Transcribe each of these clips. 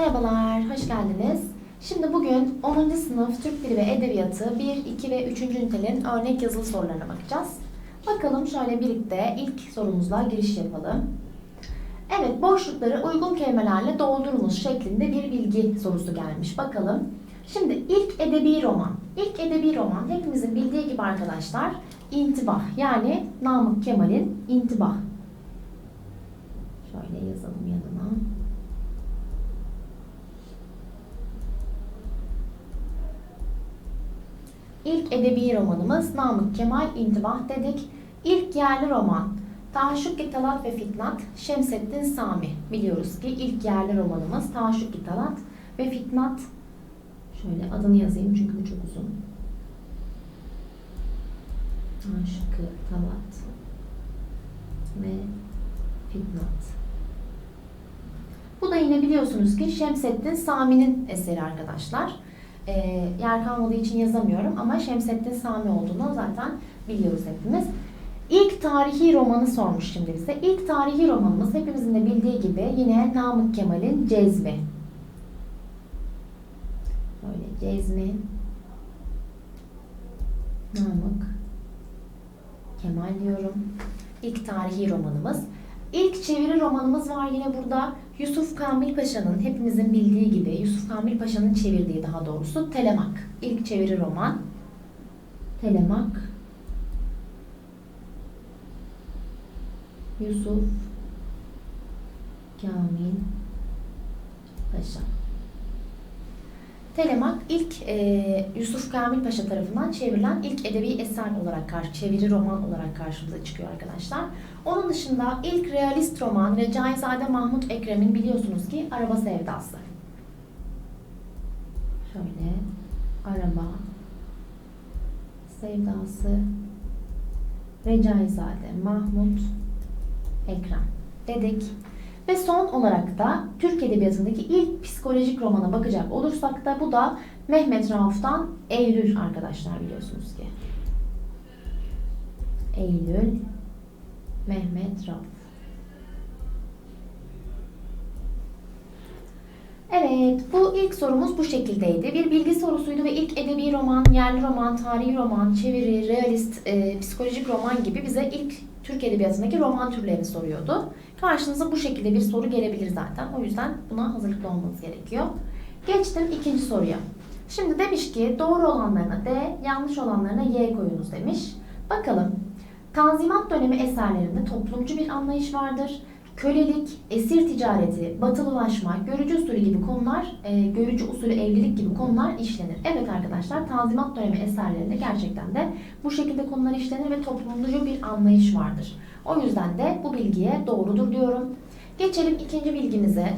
Merhabalar, hoş geldiniz. Şimdi bugün 10. sınıf Türk Dili ve Edebiyatı 1, 2 ve 3. ünitelerin örnek yazılı sorularına bakacağız. Bakalım şöyle birlikte ilk sorumuzla giriş yapalım. Evet, boşlukları uygun kelimelerle doldurunuz şeklinde bir bilgi sorusu gelmiş. Bakalım. Şimdi ilk edebi roman. İlk edebi roman hepimizin bildiği gibi arkadaşlar intibah yani Namık Kemal'in intibah. İlk edebi romanımız Namık Kemal İntibah dedik. İlk yerli roman Taşuk Talat ve Fitnat Şemseddin Sami. Biliyoruz ki ilk yerli romanımız Taşuk Talat ve Fitnat. Şöyle adını yazayım çünkü bu çok uzun. Taşuk Talat ve Fitnat. Bu da yine biliyorsunuz ki Şemseddin Sami'nin eseri arkadaşlar. E, yer kalmadığı için yazamıyorum ama Şemseddin Sami olduğunu zaten biliyoruz hepimiz. İlk tarihi romanı sormuş şimdi bize. İlk tarihi romanımız hepimizin de bildiği gibi yine Namık Kemal'in Cezmi. Böyle Cezmi. Namık Kemal diyorum. İlk tarihi romanımız. İlk çeviri romanımız var yine burada. Yusuf Kamil Paşa'nın hepimizin bildiği gibi Yusuf Kamil Paşa'nın çevirdiği daha doğrusu Telemak. İlk çeviri roman. Telemak. Yusuf Kamil Paşa. Telemak ilk e, Yusuf Kamil Paşa tarafından çevrilen ilk edebi eser olarak karşı çeviri roman olarak karşımıza çıkıyor arkadaşlar. Onun dışında ilk realist roman Recaizade Mahmut Ekrem'in biliyorsunuz ki Araba Sevdası. Şöyle Araba Sevdası Recaizade Mahmut Ekrem dedik. Ve son olarak da Türk Edebiyatı'ndaki ilk psikolojik romana bakacak olursak da bu da Mehmet Rauf'tan Eylül arkadaşlar biliyorsunuz ki. Eylül Mehmet Rauf. Evet, bu ilk sorumuz bu şekildeydi. Bir bilgi sorusuydu ve ilk edebi roman, yerli roman, tarihi roman, çeviri, realist, e, psikolojik roman gibi bize ilk Türk Edebiyatı'ndaki roman türlerini soruyordu. Karşınıza bu şekilde bir soru gelebilir zaten. O yüzden buna hazırlıklı olmanız gerekiyor. Geçtim ikinci soruya. Şimdi demiş ki doğru olanlarına D, yanlış olanlarına Y koyunuz demiş. Bakalım. Tanzimat dönemi eserlerinde toplumcu bir anlayış vardır. Kölelik, esir ticareti, batılılaşma, görücü usulü gibi konular, e, görücü usulü evlilik gibi konular işlenir. Evet arkadaşlar, Tanzimat dönemi eserlerinde gerçekten de bu şekilde konular işlenir ve toplumcu bir anlayış vardır. O yüzden de bu bilgiye doğrudur diyorum. Geçelim ikinci bilgimize.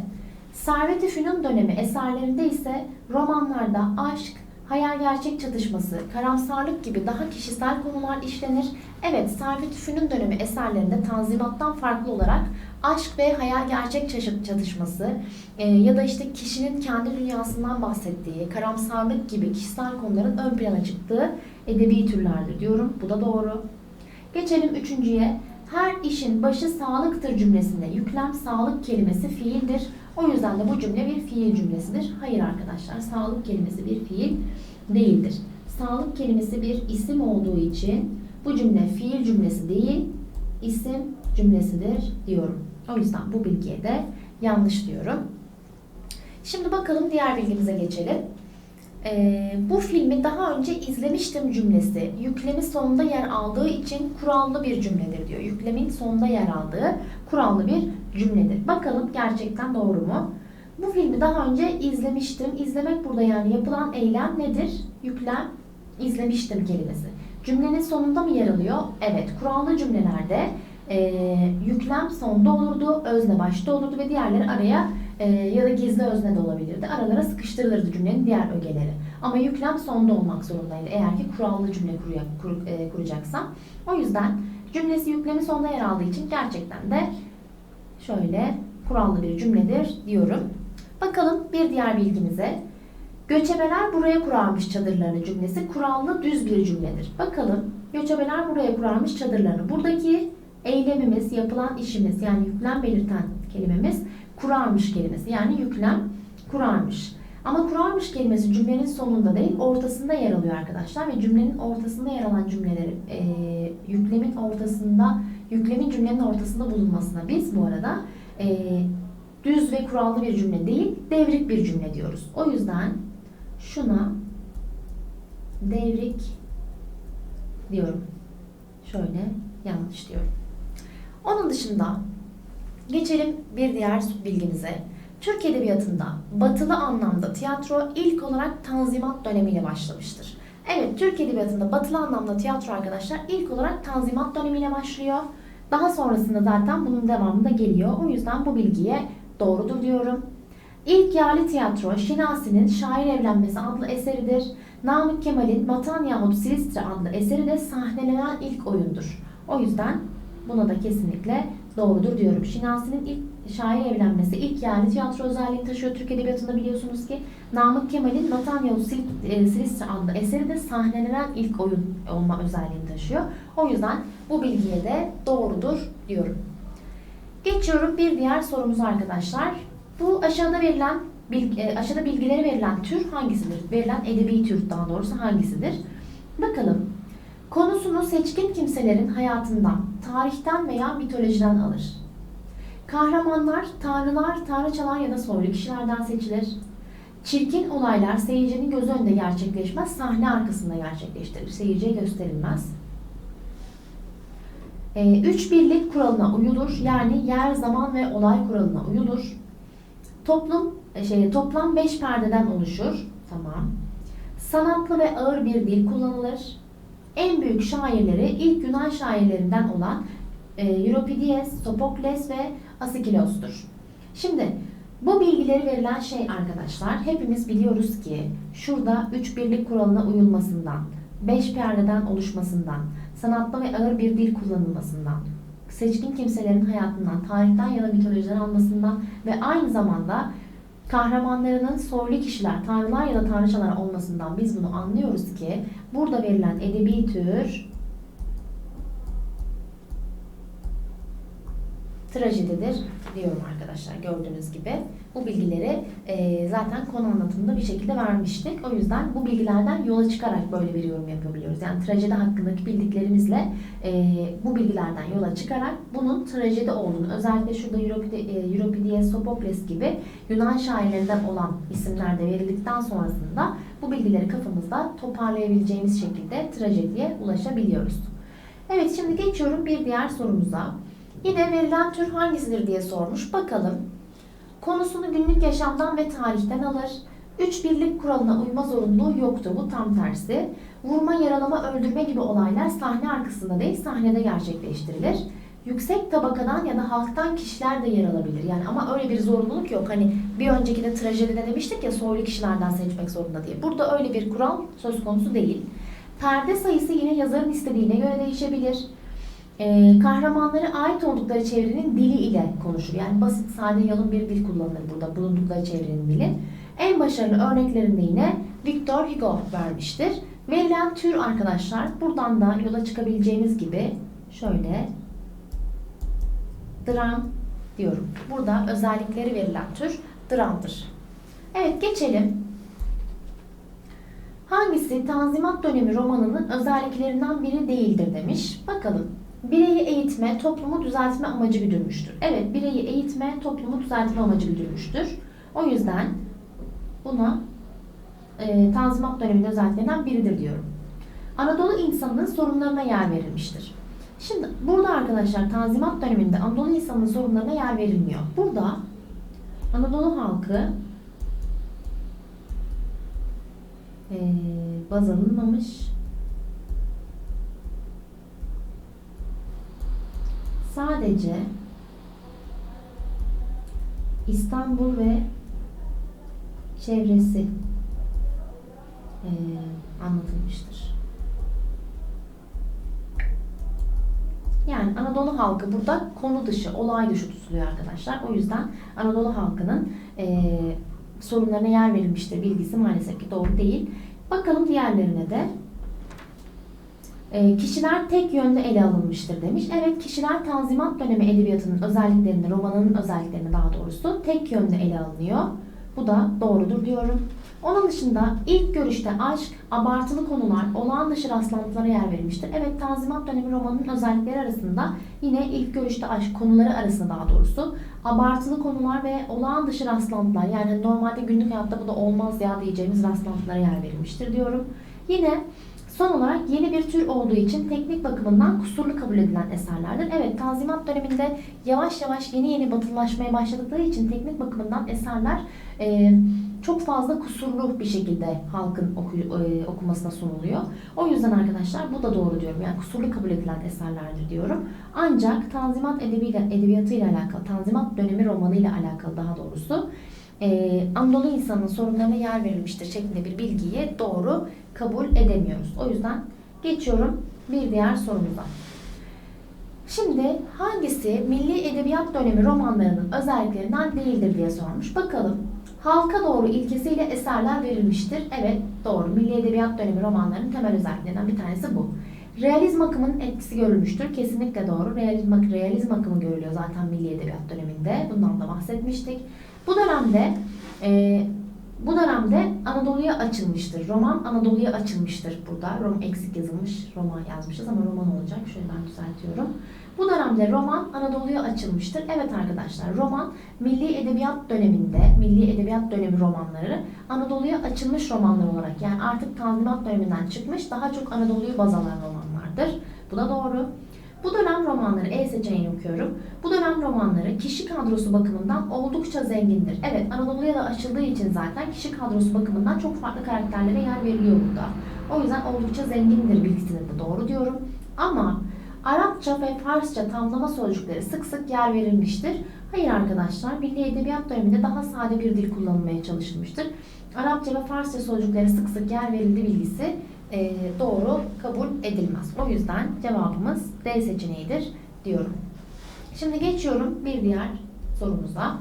Servet-i Fünun dönemi eserlerinde ise romanlarda aşk, hayal gerçek çatışması, karamsarlık gibi daha kişisel konular işlenir. Evet, Servet-i Fünun dönemi eserlerinde Tanzimat'tan farklı olarak aşk ve hayal gerçek çatışması e, ya da işte kişinin kendi dünyasından bahsettiği, karamsarlık gibi kişisel konuların ön plana çıktığı edebi türlerdir diyorum. Bu da doğru. Geçelim üçüncüye. Her işin başı sağlıktır cümlesinde yüklem sağlık kelimesi fiildir. O yüzden de bu cümle bir fiil cümlesidir. Hayır arkadaşlar, sağlık kelimesi bir fiil değildir. Sağlık kelimesi bir isim olduğu için bu cümle fiil cümlesi değil, isim cümlesidir diyorum. O yüzden bu bilgiye de yanlış diyorum. Şimdi bakalım diğer bilgimize geçelim. Ee, bu filmi daha önce izlemiştim cümlesi yüklemi sonunda yer aldığı için kurallı bir cümledir diyor. Yüklemin sonunda yer aldığı kurallı bir cümledir. Bakalım gerçekten doğru mu? Bu filmi daha önce izlemiştim. İzlemek burada yani yapılan eylem nedir? Yüklem izlemiştim kelimesi. Cümlenin sonunda mı yer alıyor? Evet. Kurallı cümlelerde e, yüklem sonda olurdu, özne başta olurdu ve diğerleri araya e, ya da gizli özne de olabilirdi. Aralara sıkıştırılırdı cümlenin diğer ögeleri. Ama yüklem sonda olmak zorundaydı eğer ki kurallı cümle kuruya, kur, e, kuracaksam. O yüzden cümlesi yüklemi sonda yer aldığı için gerçekten de şöyle kurallı bir cümledir diyorum. Bakalım bir diğer bilgimize. Göçebeler buraya kurarmış çadırlarını cümlesi kurallı düz bir cümledir. Bakalım göçebeler buraya kurarmış çadırlarını. Buradaki eylemimiz, yapılan işimiz yani yüklem belirten kelimemiz kurarmış kelimesi. Yani yüklem kurarmış. Ama kurarmış kelimesi cümlenin sonunda değil ortasında yer alıyor arkadaşlar ve cümlenin ortasında yer alan cümleleri e, yüklemin ortasında yüklemin cümlenin ortasında bulunmasına biz bu arada e, düz ve kurallı bir cümle değil devrik bir cümle diyoruz. O yüzden şuna devrik diyorum. Şöyle yanlış diyorum. Onun dışında geçelim bir diğer bilgimize. Türk Edebiyatı'nda batılı anlamda tiyatro ilk olarak Tanzimat dönemiyle başlamıştır. Evet, Türk Edebiyatı'nda batılı anlamda tiyatro arkadaşlar ilk olarak Tanzimat dönemiyle başlıyor. Daha sonrasında zaten bunun devamı da geliyor. O yüzden bu bilgiye doğrudur diyorum. İlk yerli tiyatro Şinasi'nin Şair Evlenmesi adlı eseridir. Namık Kemal'in Vatan yahut Silistre adlı eseri de sahnelenen ilk oyundur. O yüzden buna da kesinlikle doğrudur diyorum. Şinasi'nin ilk şair evlenmesi ilk yerli tiyatro özelliğini taşıyor Türk Edebiyatı'nda biliyorsunuz ki. Namık Kemal'in Vatan Sil e, Silistre adlı eseri de sahnelenen ilk oyun olma özelliğini taşıyor. O yüzden bu bilgiye de doğrudur diyorum. Geçiyorum bir diğer sorumuza arkadaşlar. Bu aşağıda verilen bil- e, aşağıda bilgileri verilen tür hangisidir? Verilen edebi tür daha doğrusu hangisidir? Bakalım. Konusunu seçkin kimselerin hayatından, tarihten veya mitolojiden alır. Kahramanlar, tanrılar, tanrıçalar ya da soylu kişilerden seçilir. Çirkin olaylar seyircinin gözü önünde gerçekleşmez, sahne arkasında gerçekleştirilir. Seyirciye gösterilmez. E, üç birlik kuralına uyulur. Yani yer, zaman ve olay kuralına uyulur. Toplum e, şey toplam beş perdeden oluşur. Tamam. Sanatlı ve ağır bir dil kullanılır. En büyük şairleri ilk Yunan şairlerinden olan e, Euripides, Sopokles ve Asikilos'tur. Şimdi bu bilgileri verilen şey arkadaşlar hepimiz biliyoruz ki şurada üç birlik kuralına uyulmasından, beş perdeden oluşmasından, sanatlı ve ağır bir dil kullanılmasından, seçkin kimselerin hayatından, tarihten ya da mitolojiden almasından ve aynı zamanda kahramanlarının soylu kişiler, tanrılar ya da tanrıçalar olmasından biz bunu anlıyoruz ki burada verilen edebi tür trajedidir diyorum arkadaşlar gördüğünüz gibi. Bu bilgileri e, zaten konu anlatımında bir şekilde vermiştik. O yüzden bu bilgilerden yola çıkarak böyle bir yorum yapabiliyoruz. Yani trajedi hakkındaki bildiklerimizle e, bu bilgilerden yola çıkarak bunun trajedi olduğunu özellikle şurada Euripide- e, Euripides, Sophocles gibi Yunan şairlerinden olan isimler de verildikten sonrasında bu bilgileri kafamızda toparlayabileceğimiz şekilde trajediye ulaşabiliyoruz. Evet şimdi geçiyorum bir diğer sorumuza. Yine verilen tür hangisidir diye sormuş. Bakalım. Konusunu günlük yaşamdan ve tarihten alır. Üç birlik kuralına uyma zorunluluğu yoktu. Bu tam tersi. Vurma, yaralama, öldürme gibi olaylar sahne arkasında değil sahnede gerçekleştirilir. Yüksek tabakadan ya da halktan kişiler de yer alabilir. Yani ama öyle bir zorunluluk yok. Hani bir önceki de trajedide demiştik ya soylu kişilerden seçmek zorunda diye. Burada öyle bir kural söz konusu değil. Perde sayısı yine yazarın istediğine göre değişebilir. Ee, kahramanları ait oldukları çevrenin dili ile konuşur. Yani basit, sade, yalın bir dil kullanılır burada bulundukları çevrenin dili. En başarılı örneklerinde yine Victor Hugo vermiştir. Verilen tür arkadaşlar buradan da yola çıkabileceğimiz gibi şöyle dram diyorum. Burada özellikleri verilen tür dramdır. Evet geçelim. Hangisi Tanzimat dönemi romanının özelliklerinden biri değildir demiş. Bakalım. Bireyi eğitme, toplumu düzeltme amacı güdülmüştür. Evet, bireyi eğitme, toplumu düzeltme amacı güdülmüştür. O yüzden buna e, Tanzimat döneminin özelliklerinden biridir diyorum. Anadolu insanının sorunlarına yer verilmiştir. Şimdi burada arkadaşlar Tanzimat döneminde Anadolu insanının sorunlarına yer verilmiyor. Burada Anadolu halkı e, baz alınmamış. Sadece İstanbul ve çevresi e, anlatılmıştır. Yani Anadolu halkı burada konu dışı, olay dışı tutuluyor arkadaşlar. O yüzden Anadolu halkının e, sorunlarına yer verilmiştir bilgisi maalesef ki doğru değil. Bakalım diğerlerine de. E, kişiler tek yönlü ele alınmıştır demiş. Evet kişiler Tanzimat dönemi edebiyatının özelliklerini, romanının özelliklerini daha doğrusu tek yönlü ele alınıyor. Bu da doğrudur diyorum. Onun dışında ilk görüşte aşk, abartılı konular, olağan dışı rastlantılara yer verilmiştir. Evet Tanzimat dönemi romanının özellikleri arasında yine ilk görüşte aşk konuları arasında daha doğrusu abartılı konular ve olağan dışı rastlantılar yani normalde günlük hayatta bu da olmaz ya diyeceğimiz rastlantılara yer verilmiştir diyorum. Yine Son olarak yeni bir tür olduğu için teknik bakımından kusurlu kabul edilen eserlerdir. Evet, Tanzimat döneminde yavaş yavaş yeni yeni batılılaşmaya başladıkları için teknik bakımından eserler e, çok fazla kusurlu bir şekilde halkın oku, e, okumasına sunuluyor. O yüzden arkadaşlar bu da doğru diyorum. Yani kusurlu kabul edilen eserlerdir diyorum. Ancak Tanzimat edebiyle, edebiyatıyla alakalı, Tanzimat dönemi romanı ile alakalı daha doğrusu e, Anadolu insanının sorunlarına yer verilmiştir şeklinde bir bilgiyi doğru kabul edemiyoruz. O yüzden geçiyorum bir diğer sorumuza. Şimdi hangisi milli edebiyat dönemi romanlarının özelliklerinden değildir diye sormuş. Bakalım. Halka doğru ilkesiyle eserler verilmiştir. Evet doğru. Milli edebiyat dönemi romanlarının temel özelliklerinden bir tanesi bu. Realizm akımının etkisi görülmüştür. Kesinlikle doğru. Realizm, realizm akımı görülüyor zaten milli edebiyat döneminde. Bundan da bahsetmiştik. Bu dönemde e, bu dönemde Anadolu'ya açılmıştır. Roman Anadolu'ya açılmıştır burada. Rom eksik yazılmış. Roman yazmışız ama roman olacak. Şöyle ben düzeltiyorum. Bu dönemde roman Anadolu'ya açılmıştır. Evet arkadaşlar roman milli edebiyat döneminde, milli edebiyat dönemi romanları Anadolu'ya açılmış romanlar olarak yani artık Tanzimat döneminden çıkmış daha çok Anadolu'yu baz alan romanlardır. Bu da doğru. Bu dönem romanları E seçeneğini okuyorum. Bu dönem romanları kişi kadrosu bakımından oldukça zengindir. Evet Anadolu'ya da açıldığı için zaten kişi kadrosu bakımından çok farklı karakterlere yer veriliyor burada. O yüzden oldukça zengindir bilgisinin de doğru diyorum. Ama Arapça ve Farsça tamlama sözcükleri sık sık yer verilmiştir. Hayır arkadaşlar, Milli Edebiyat döneminde daha sade bir dil kullanılmaya çalışılmıştır. Arapça ve Farsça sözcükleri sık sık yer verildi bilgisi e, doğru kabul edilmez. O yüzden cevabımız D seçeneğidir diyorum. Şimdi geçiyorum bir diğer sorumuza.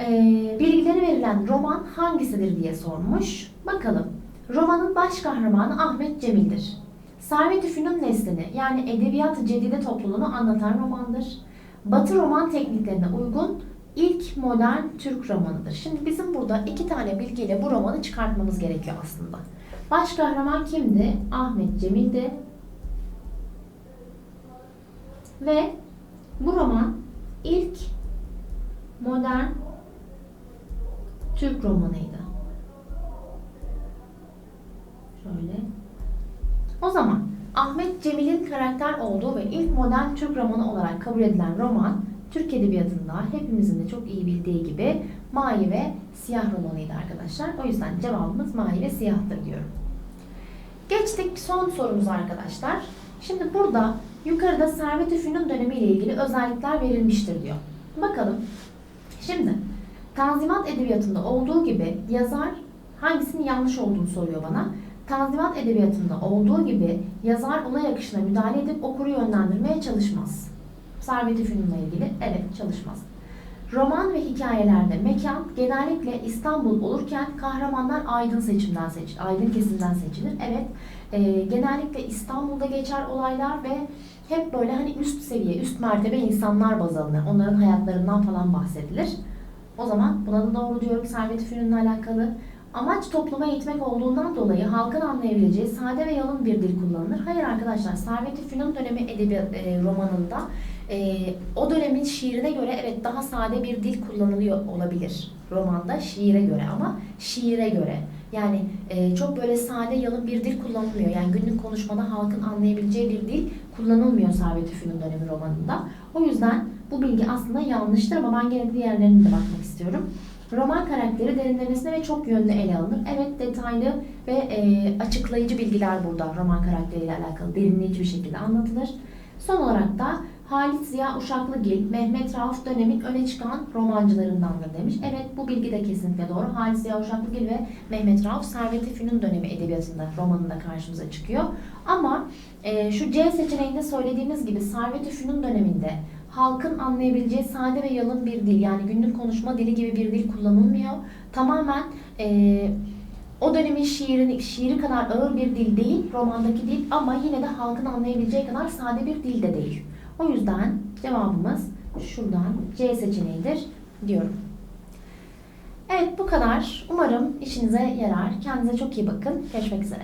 E, bilgileri verilen roman hangisidir diye sormuş. Bakalım. Romanın baş kahramanı Ahmet Cemil'dir. Servet-i Fünun neslini yani edebiyat cedide topluluğunu anlatan romandır. Batı roman tekniklerine uygun ilk modern Türk romanıdır. Şimdi bizim burada iki tane bilgiyle bu romanı çıkartmamız gerekiyor aslında. Baş kahraman kimdi? Ahmet Cemil'di. Ve bu roman ilk modern Türk romanıydı. Şöyle. O zaman Ahmet Cemil'in karakter olduğu ve ilk modern Türk romanı olarak kabul edilen roman Türk Edebiyatı'nda hepimizin de çok iyi bildiği gibi Mavi ve Siyah romanıydı arkadaşlar. O yüzden cevabımız Mavi ve Siyah'tır diyorum. Geçtik son sorumuza arkadaşlar. Şimdi burada yukarıda Servet-i Fünun dönemi ile ilgili özellikler verilmiştir diyor. Bakalım. Şimdi Tanzimat Edebiyatı'nda olduğu gibi yazar hangisinin yanlış olduğunu soruyor bana. Tanzimat Edebiyatı'nda olduğu gibi yazar olay akışına müdahale edip okuru yönlendirmeye çalışmaz. Servet-i Fünun'la ilgili evet çalışmaz. Roman ve hikayelerde mekan genellikle İstanbul olurken kahramanlar aydın seçimden seçilir, aydın kesimden seçilir. Evet, e, genellikle İstanbul'da geçer olaylar ve hep böyle hani üst seviye, üst mertebe insanlar baz alınır. Onların hayatlarından falan bahsedilir. O zaman buna da doğru diyorum Servet-i Fünun'la alakalı. Amaç topluma eğitmek olduğundan dolayı halkın anlayabileceği sade ve yalın bir dil kullanılır. Hayır arkadaşlar, Servet-i Fünun dönemi edebiyat e, romanında e, o dönemin şiirine göre evet daha sade bir dil kullanılıyor olabilir romanda şiire göre ama şiire göre. Yani e, çok böyle sade yalın bir dil kullanılmıyor. Yani günlük konuşmada halkın anlayabileceği bir dil kullanılmıyor Servet-i Fünun dönemi romanında. O yüzden bu bilgi aslında yanlıştır ama ben gene diğerlerine de bakmak istiyorum. Roman karakteri derinlemesine ve çok yönlü ele alınır. Evet detaylı ve e, açıklayıcı bilgiler burada roman karakteriyle alakalı derinleyici bir şekilde anlatılır. Son olarak da Halit Ziya Uşaklıgil, Mehmet Rauf dönemin öne çıkan romancılarındandır demiş. Evet bu bilgi de kesinlikle doğru. Halit Ziya Uşaklıgil ve Mehmet Rauf Servet-i Fünun dönemi edebiyatında romanında karşımıza çıkıyor. Ama e, şu C seçeneğinde söylediğimiz gibi Servet-i Fünun döneminde halkın anlayabileceği sade ve yalın bir dil yani günlük konuşma dili gibi bir dil kullanılmıyor. Tamamen e, o dönemin şiirini, şiiri kadar ağır bir dil değil, romandaki dil ama yine de halkın anlayabileceği kadar sade bir dil de değil. O yüzden cevabımız şuradan C seçeneğidir diyorum. Evet bu kadar. Umarım işinize yarar. Kendinize çok iyi bakın. Görüşmek üzere.